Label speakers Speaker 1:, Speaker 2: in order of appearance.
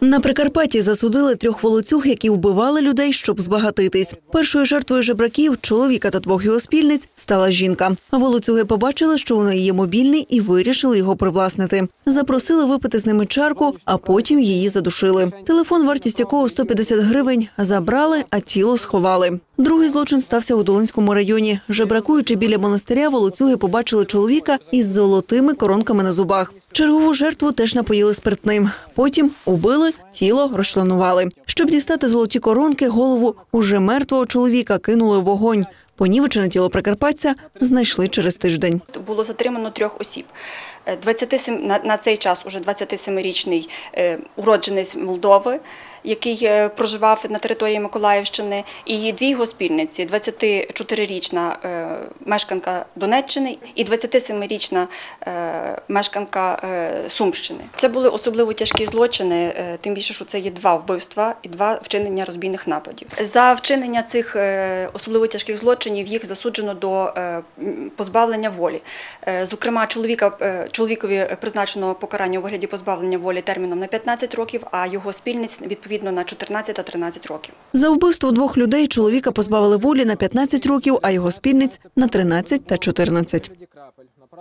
Speaker 1: На Прикарпатті засудили трьох волоцюг, які вбивали людей, щоб збагатитись. Першою жертвою жебраків, чоловіка та двох його спільниць, стала жінка. Волоцюги побачили, що у неї є мобільний, і вирішили його привласнити. Запросили випити з ними чарку, а потім її задушили. Телефон, вартість якого 150 гривень, забрали, а тіло сховали. Другий злочин стався у Долинському районі. Жебракуючи біля монастиря, волоцюги побачили чоловіка із золотими коронками на зубах. Чергову жертву теж напоїли спиртним. Потім убили, тіло розчленували. Щоб дістати золоті коронки, голову уже мертвого чоловіка кинули в вогонь. Понівечене тіло прикарпатця знайшли через тиждень.
Speaker 2: було затримано трьох осіб. Е, 27, на, цей час уже 27-річний е, уродженець Молдови, який е, проживав на території Миколаївщини, і дві його спільниці, 24-річна е, мешканка Донеччини і 27-річна е, мешканка Сумщини. Це були особливо тяжкі злочини, тим більше, що це є два вбивства і два вчинення розбійних нападів. За вчинення цих особливо тяжких злочинів їх засуджено до позбавлення волі. Зокрема, чоловіка, чоловікові призначено покарання у вигляді позбавлення волі терміном на 15 років, а його спільниць відповідно на 14 та 13 років.
Speaker 1: За вбивство двох людей чоловіка позбавили волі на 15 років, а його спільниць на 13 та 14.